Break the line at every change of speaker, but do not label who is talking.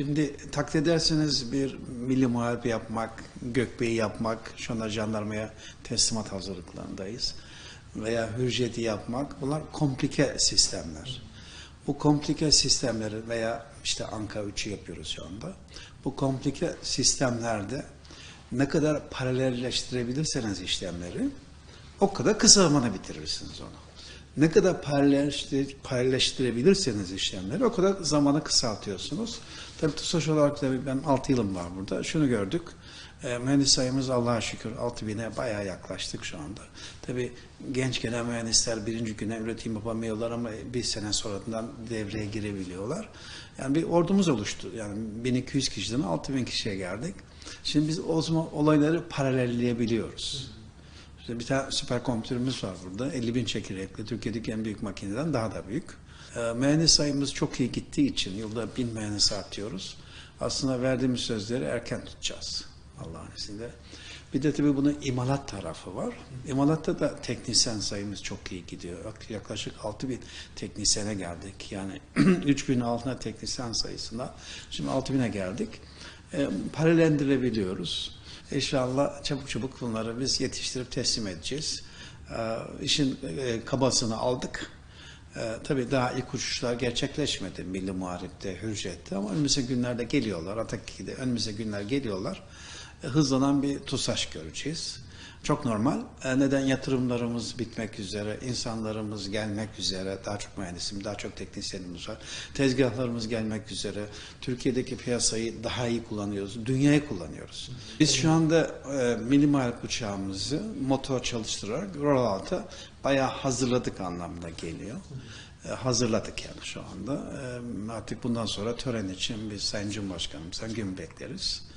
Şimdi takdir ederseniz bir milli muharebe yapmak, gökbeyi yapmak, şu anda jandarmaya teslimat hazırlıklarındayız. Veya hürriyeti yapmak, bunlar komplike sistemler. Bu komplike sistemleri veya işte Anka 3'ü yapıyoruz şu anda. Bu komplike sistemlerde ne kadar paralelleştirebilirseniz işlemleri o kadar kısa zamanda bitirirsiniz onu. Ne kadar paralelleştir, paralelleştirebilirseniz işlemleri o kadar zamanı kısaltıyorsunuz. Tabii TUSAŞ olarak da ben 6 yılım var burada. Şunu gördük. E, mühendis sayımız Allah'a şükür 6000'e bayağı yaklaştık şu anda. Tabii genç gelen mühendisler birinci güne üretim yapamıyorlar ama bir sene sonradan devreye girebiliyorlar. Yani bir ordumuz oluştu. Yani 1200 kişiden 6000 kişiye geldik. Şimdi biz o zaman olayları paralelleyebiliyoruz. İşte bir tane süper kompütürümüz var burada. 50 bin çekirdekli. Türkiye'deki en büyük makineden daha da büyük. E, mühendis sayımız çok iyi gittiği için yılda bin mühendis artıyoruz. Aslında verdiğimiz sözleri erken tutacağız. Allah'ın izniyle. Bir de tabii bunun imalat tarafı var. İmalatta da teknisyen sayımız çok iyi gidiyor. Yaklaşık 6 bin teknisyene geldik. Yani 3 bin altına teknisyen sayısında. Şimdi 6 bine geldik. E, paralellendirebiliyoruz. İnşallah çabuk çabuk bunları biz yetiştirip teslim edeceğiz. E, işin kabasını aldık. E, tabii daha ilk uçuşlar gerçekleşmedi Milli Muharip'te, Hürjet'te ama önümüzdeki günlerde geliyorlar. Ataki'de önümüzdeki günler geliyorlar. E, hızlanan bir TUSAŞ göreceğiz. Çok normal. E, neden yatırımlarımız bitmek üzere, insanlarımız gelmek üzere, daha çok mühendisim, daha çok teknisyenimiz var. Tezgahlarımız gelmek üzere. Türkiye'deki piyasayı daha iyi kullanıyoruz, dünyayı kullanıyoruz. Biz şu anda e, Muharip uçağımızı motor çalıştırarak rollout'a bayağı hazırladık anlamına geliyor. E, hazırladık yani şu anda. E, artık bundan sonra tören için biz Sayın Cumhurbaşkanımızdan gün bekleriz.